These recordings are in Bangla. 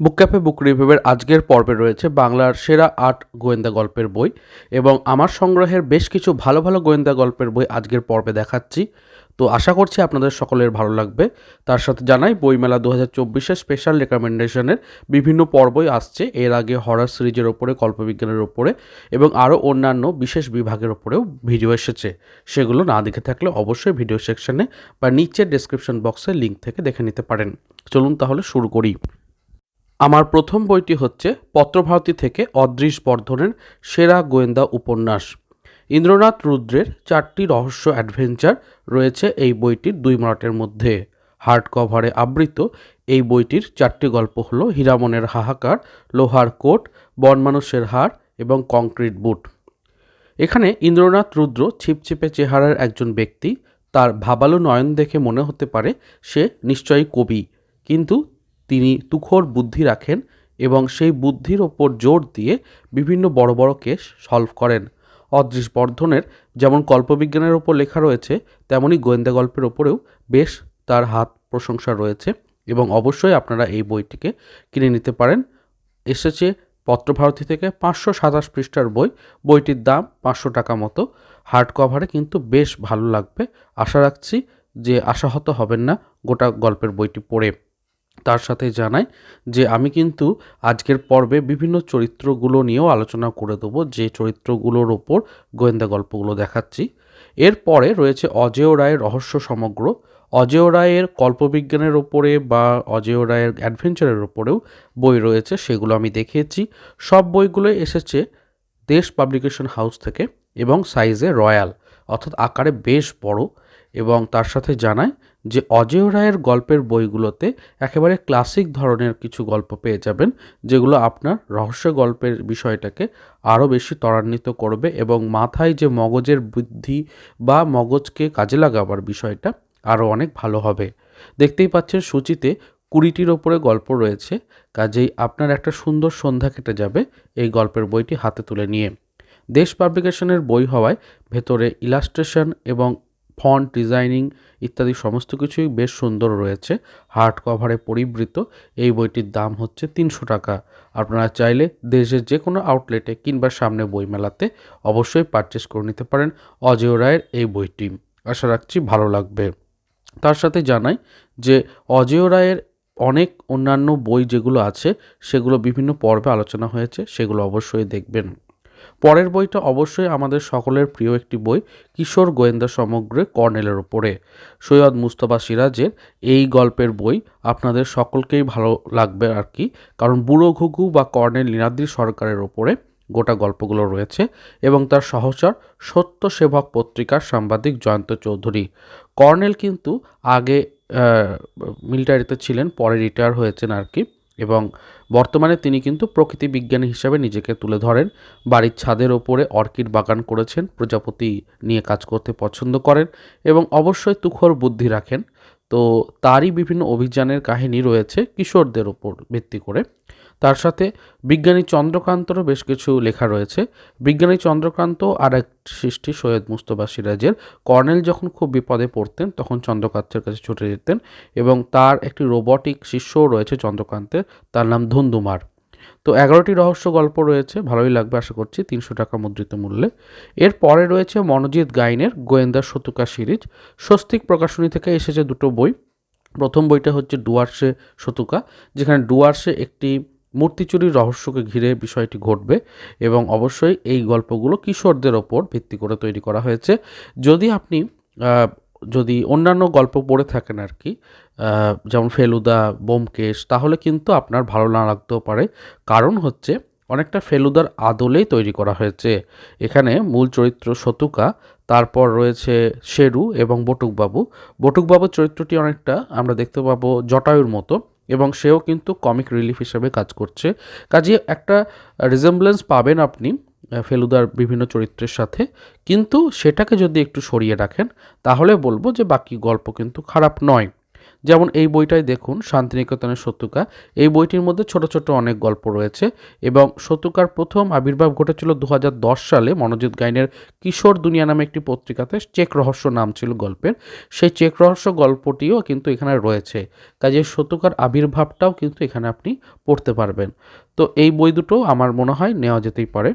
বুক ক্যাফে, বুক রিভিউয়ের আজকের পর্বে রয়েছে বাংলার সেরা আট গোয়েন্দা গল্পের বই এবং আমার সংগ্রহের বেশ কিছু ভালো ভালো গোয়েন্দা গল্পের বই আজকের পর্বে দেখাচ্ছি। তো আশা করছি আপনাদের সকলের ভালো লাগবে। তার সাথে জানাই, বইমেলা দু হাজার চব্বিশের স্পেশাল রেকমেন্ডেশনের বিভিন্ন পর্বই আসছে। এর আগে হরার সিরিজের ওপরে কল্পবিজ্ঞানের ওপরে এবং আরও অন্যান্য বিশেষ বিভাগের ওপরেও ভিডিও এসেছে। সেগুলো না দেখে থাকলে অবশ্যই ভিডিও সেকশনে বা নিচের ডেসক্রিপশন বক্সে লিঙ্ক থেকে দেখে নিতে পারেন। চলুন তাহলে শুরু করি। আমার প্রথম বইটি হচ্ছে পত্রভারতী থেকে অদৃশ বর্ধনের সেরা গোয়েন্দা উপন্যাস। ইন্দ্রনাথ রুদ্রের চারটি রহস্য অ্যাডভেঞ্চার রয়েছে এই বইটির দুই মারাটের মধ্যে। হার্ড কভারে আবৃত এই বইটির চারটি গল্প হল হীরামনের হাহাকার, লোহার কোট, বনমানুষের হার এবং কংক্রিট বুট। এখানে ইন্দ্রনাথ রুদ্র ছিপছিপে চেহারার একজন ব্যক্তি, তার ভাবালু নয়ন দেখে মনে হতে পারে সে নিশ্চয়ই কবি। কিন্তু তিনি তুখোর বুদ্ধি রাখেন এবং সেই বুদ্ধির ওপর জোর দিয়ে বিভিন্ন বড় বড় কেস সলভ করেন। অদৃশ বর্ধনের যেমন কল্পবিজ্ঞানের ওপর লেখা রয়েছে তেমনই গোয়েন্দা গল্পের ওপরেও বেশ তার হাত প্রশংসা রয়েছে এবং অবশ্যই আপনারা এই বইটিকে কিনে নিতে পারেন। এসেছে পত্রভারতী থেকে পাঁচশো সাতাশ পৃষ্ঠার বই। বইটির দাম পাঁচশো টাকা মতো। হার্ড কভারে কিন্তু বেশ ভালো লাগবে। আশা রাখছি যে আশাহত হবেন না গোটা গল্পের বইটি পড়ে। তার সাথে জানাই যে আমি কিন্তু আজকের পর্বে বিভিন্ন চরিত্রগুলো নিয়েও আলোচনা করে দেবো, যে চরিত্রগুলোর ওপর গোয়েন্দা গল্পগুলো দেখাচ্ছি। এরপরে রয়েছে অজেয় রায়ের রহস্য সমগ্র। অজেয় রায়ের কল্পবিজ্ঞানের ওপরে বা অজেয় রায়ের অ্যাডভেঞ্চারের ওপরেও বই রয়েছে, সেগুলো আমি দেখিয়েছি। সব বইগুলো এসেছে দেশ পাবলিকেশন হাউস থেকে এবং সাইজে রয়্যাল, অর্থাৎ আকারে বেশ বড়। এবং তার সাথে জানায় যে অজেয় রায়ের গল্পের বইগুলোতে একেবারে ক্লাসিক ধরনের কিছু গল্প পেয়ে যাবেন, যেগুলো আপনার রহস্য গল্পের বিষয়টাকে আরও বেশি ত্বরান্বিত করবে এবং মাথায় যে মগজের বুদ্ধি বা মগজকে কাজে লাগাবার বিষয়টা আরও অনেক ভালো হবে। দেখতেই পাচ্ছেন সূচিতে কুড়িটির ওপরে গল্প রয়েছে, কাজেই আপনার একটা সুন্দর সন্ধ্যা কেটে যাবে এই গল্পের বইটি হাতে তুলে নিয়ে। দেশ পাবলিকেশনের বই হওয়ায় ভেতরে ইলাস্ট্রেশন এবং ফন্ট ডিজাইনিং ইত্যাদি সমস্ত কিছুই বেশ সুন্দর রয়েছে। হার্ড কভারে পরিবৃত। এই বইটির দাম হচ্ছে তিনশো টাকা। আপনারা চাইলে দেশের যে কোনো আউটলেটে কিংবা সামনে বইমেলাতে অবশ্যই পারচেস করে নিতে পারেন অজয় রায়ের এই বইটি। আশা রাখছি ভালো লাগবে। তার সাথে জানাই যে অজয় রায়ের অনেক অন্যান্য বই যেগুলো আছে, সেগুলো বিভিন্ন পর্বে আলোচনা হয়েছে, সেগুলো অবশ্যই দেখবেন। পরের বইটা অবশ্যই আমাদের সকলের প্রিয় একটি বই, কিশোর গোয়েন্দা সমগ্রে কর্নেলের ওপরে সৈয়দ মুস্তফা সিরাজের এই গল্পের বই আপনাদের সকলকেই ভালো লাগবে আর কি, কারণ বুড়ো ঘুঘু বা কর্নেল লীনাদ্রি সরকারের ওপরে গোটা গল্পগুলো রয়েছে এবং তার সহচর সত্য সেবক পত্রিকার সাংবাদিক জয়ন্ত চৌধুরী। কর্নেল কিন্তু আগে মিলিটারিতে ছিলেন, পরে রিটায়ার হয়েছেন আর কি। এবং বর্তমানে তিনি কিন্তু প্রকৃতি বিজ্ঞানী হিসাবে নিজেকে তুলে ধরেন। বাড়ির ছাদের ওপরে অর্কিড বাগান করেছেন, প্রজাপতি নিয়ে কাজ করতে পছন্দ করেন এবং অবশ্যই তুখর বুদ্ধি রাখেন। তো তারই বিভিন্ন অভিযানের কাহিনী রয়েছে কিশোরদের ওপর ভিত্তি করে। তার সাথে বিজ্ঞানী চন্দ্রকান্তরও বেশ কিছু লেখা রয়েছে। বিজ্ঞানী চন্দ্রকান্ত আর এক সৃষ্টি সৈয়দ মুস্তফা সিরাজের কর্নেল যখন খুব বিপদে পড়তেন, তখন চন্দ্রকান্তের কাছে ছুটে যেতেন এবং তার একটি রোবটিক শিষ্যও রয়েছে চন্দ্রকান্তের, তার নাম ধুন্দুমার। তো এগারোটি রহস্য গল্প রয়েছে, ভালোই লাগবে আশা করছি, তিনশো টাকা মুদ্রিত মূল্যে। এরপরে রয়েছে মনোজিৎ গাইনের গোয়েন্দা শতুকা সিরিজ, স্বস্তিক প্রকাশনী থেকে এসেছে দুটো বই। প্রথম বইটা হচ্ছে ডুয়ার্সে শতুকা, যেখানে ডুয়ার্সে একটি মূর্তি চুরির রহস্যকে ঘিরে বিষয়টি ঘটবে এবং অবশ্যই এই গল্পগুলো কিশোরদের ওপর ভিত্তি করে তৈরি করা হয়েছে। যদি আপনি যদি অন্যান্য গল্প পড়ে থাকেন আর কি যেমন ফেলুদা, বোমকেশ, তাহলে কিন্তু আপনার ভালো না লাগতেও পারে। কারণ হচ্ছে অনেকটা ফেলুদার আদলেই তৈরি করা হয়েছে। এখানে মূল চরিত্র শতুকা, তারপর রয়েছে শেরু এবং বটুকবাবু। বটুকবাবুর চরিত্রটি অনেকটা আমরা দেখতে পাবো জটায়ুর মতো এবং সেও কিন্তু কমিক রিলিফ হিসেবে কাজ করছে। কাজে একটা রিজেম্বলেন্স পাবেন আপনি। ফেলুদার বিভিন্ন চরিত্রের সাথে। কিন্তু সেটাকে যদি একটু সরিয়ে রাখেন, তাহলে বলব যে বাকি গল্প কিন্তু খারাপ নয়। যেমন এই বইটাই দেখুন, শান্তিনিকেতনের শত্রুকা এই বইটির মধ্যে ছোট ছোট অনেক গল্প রয়েছে এবং শত্রুকার প্রথম আবির্ভাব ঘটেছিল দু হাজার দশ সালে। মনোজিৎ গাইনের কিশোর দুনিয়া নামে একটি পত্রিকাতে চেক রহস্য নাম ছিল গল্পের। সেই চেক রহস্য গল্পটিও কিন্তু এখানে রয়েছে। কাজে শত্রুকার আবির্ভাবটাও কিন্তু এখানে আপনি পড়তে পারবেন। তো এই বই দুটো আমার মনে হয় নেওয়া যেতেই পারে।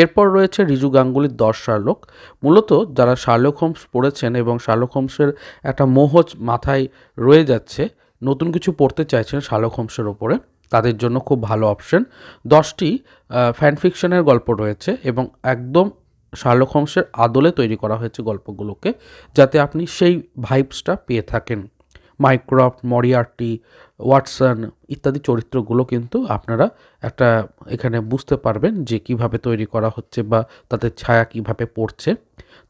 এরপর রয়েছে রিজু গাঙ্গুলির দশ শার্লক। মূলত যারা শার্লক হোমস পড়েছেন এবং শার্লক হোমসের একটা মোহজ মাথায় রয়ে যাচ্ছে, নতুন কিছু পড়তে চাইছেন শার্লক হোমসের ওপরে। তাদের জন্য খুব ভালো অপশন। দশটি ফ্যান ফিকশনের গল্প রয়েছে এবং একদম শার্লক হোমসের আদলে তৈরি করা হয়েছে গল্পগুলোকে, যাতে আপনি সেই ভাইবসটা পেয়ে থাকেন। মাইক্রফট মরিয়ার্টি ওয়াটসন ইত্যাদি চরিত্রগুলো কিন্তু আপনারা একটা এখানে বুঝতে পারবেন যে কীভাবে তৈরি করা হচ্ছে বা তাদের ছায়া কীভাবে পড়ছে।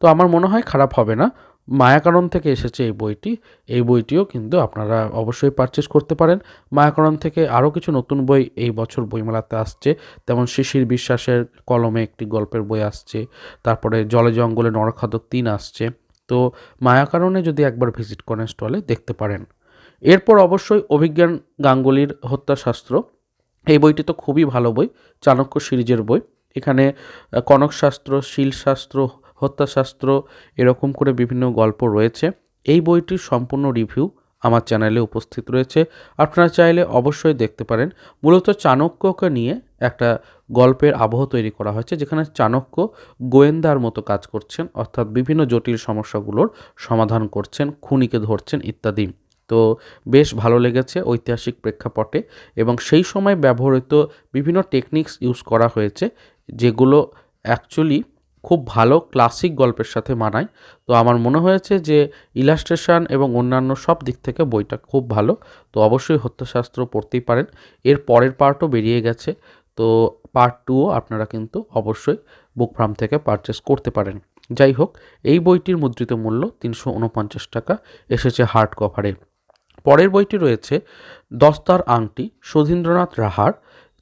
তো আমার মনে হয় খারাপ হবে না। মায়াকরণ থেকে এসেছে এই বইটি। এই বইটিও কিন্তু আপনারা অবশ্যই পারচেস করতে পারেন। মায়াকরণ থেকে আরও কিছু নতুন বই এই বছর বইমেলাতে আসছে। তেমন শিশির বিশ্বাসের কলমে একটি গল্পের বই আসছে। তারপরে জলে জঙ্গলে নরখাদক তিন আসছে। তো মায়াকারণে যদি একবার ভিজিট করেন স্টলে, দেখতে পারেন। এরপর অবশ্যই অভিজ্ঞান গাঙ্গুলির হত্যাশাস্ত্র। এই বইটি তো খুবই ভালো বই, চাণক্য সিরিজের বই। এখানে কনকশাস্ত্র, শিলশাস্ত্র, হত্যাশাস্ত্র, এরকম করে বিভিন্ন গল্প রয়েছে। এই বইটির সম্পূর্ণ রিভিউ আমার চ্যানেলে উপস্থিত রয়েছে। আপনারা চাইলে অবশ্যই দেখতে পারেন। মূলত চাণক্যকে নিয়ে একটা গল্পের আবহ তৈরি করা হয়েছে, যেখানে চাণক্য গোয়েন্দার মতো কাজ করছেন, অর্থাৎ বিভিন্ন জটিল সমস্যাগুলোর সমাধান করছেন, খুনিকে ধরছেন ইত্যাদি। তো বেশ ভালো লেগেছে ঐতিহাসিক প্রেক্ষাপটে এবং সেই সময় ব্যবহৃত বিভিন্ন টেকনিক্স ইউজ করা হয়েছে, যেগুলো অ্যাকচুয়ালি খুব ভালো ক্লাসিক গল্পের সাথে মানায়। তো আমার মনে হয়েছে যে ইলাস্ট্রেশন এবং অন্যান্য সব দিক থেকে বইটা খুব ভালো। তো অবশ্যই হত্যাশাস্ত্র পড়তেই পারেন। এর পরের পার্টও বেরিয়ে গেছে। তো পার্ট টুও আপনারা কিন্তু অবশ্যই বুক ফার্ম থেকে পারচেস করতে পারেন। যাই হোক, এই বইটির মুদ্রিত মূল্য তিনশো উনপঞ্চাশ টাকা, এসেছে হার্ড কভারে পরের বইটি রয়েছে দস্তার আংটি সুধীন্দ্রনাথ রাহার।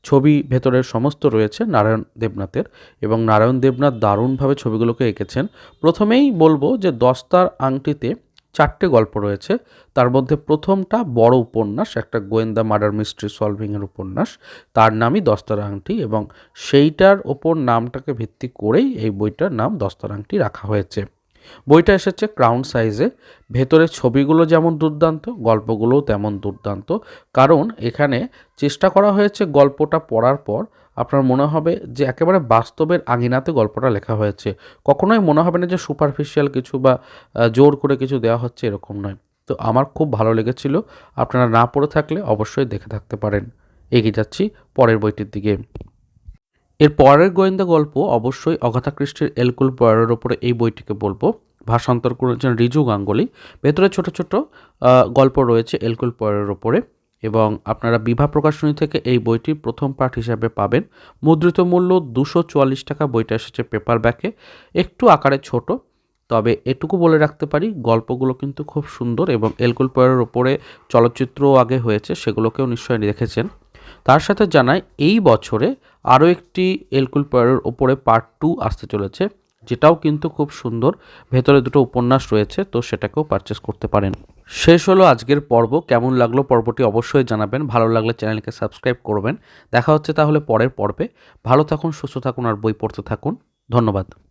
ছবি ভেতরের সমস্ত রয়েছে নারায়ণ দেবনাথের এবং নারায়ণ দেবনাথ দারুণভাবে ছবিগুলোকে এঁকেছেন। প্রথমেই বলব যে দস্তার আংটিতে চারটে গল্প রয়েছে। তার মধ্যে প্রথমটা বড় উপন্যাস, একটা গোয়েন্দা মার্ডার মিস্ট্রি সলভিংয়ের উপন্যাস। তার নামই দস্তার আংটি এবং সেইটার ওপর নামটাকে ভিত্তি করেই এই বইটার নাম দস্তার আংটি রাখা হয়েছে। বইটা এসেছে ক্রাউন সাইজে। ভেতরে ছবিগুলো যেমন দুর্দান্ত, গল্পগুলোও তেমন দুর্দান্ত। কারণ এখানে চেষ্টা করা হয়েছে গল্পটা পড়ার পর আপনার মনে হবে যে একেবারে বাস্তবের আঙিনাতে গল্পটা লেখা হয়েছে। কখনোই মনে হবে না যে সুপারফিশিয়াল কিছু বা জোর করে কিছু দেওয়া হচ্ছে এরকম নয়। তো আমার খুব ভালো লেগেছিল। আপনারা না পড়ে থাকলে অবশ্যই দেখে থাকতে পারেন। এগিয়ে যাচ্ছি পরের বইটির দিকে। এর পরের গোয়েন্দা গল্প অবশ্যই অগাথা খ্রিস্টের এলকুল পয়ারের ওপরে এই বইটিকে বলব। ভাষান্তর করেছেন রিজু গাঙ্গুলি। ভেতরে ছোট ছোট গল্প রয়েছে এলকুল পয়ারের ওপরে এবং আপনারা বিভা প্রকাশনী থেকে এই বইটি প্রথম পাঠ হিসাবে পাবেন। মুদ্রিত মূল্য দুশো চুয়াল্লিশ টাকা, বইটা এসেছে পেপার ব্যাকে একটু আকারে ছোট, তবে এটুকু বলে রাখতে পারি, গল্পগুলো কিন্তু খুব সুন্দর এবং এলকুল পয়ারের ওপরে চলচ্চিত্রও আগে হয়েছে, সেগুলোকেও নিশ্চয়ই দেখেছেন। তার সাথে জানাই, এই বছরে আরও একটি এলকুল পয়ারের ওপরে পার্ট টু আসতে চলেছে, যেটাও কিন্তু খুব সুন্দর। ভেতরে দুটো উপন্যাস রয়েছে, তো সেটাকেও পারচেস করতে পারেন। শেষ হলো আজকের পর্ব। কেমন লাগল পর্বটি অবশ্যই জানাবেন। ভালো লাগলে চ্যানেলকে সাবস্ক্রাইব করবেন। দেখা হচ্ছে তাহলে পরের পর্বে। ভালো থাকুন, সুস্থ থাকুন, আর বই পড়তে থাকুন। ধন্যবাদ।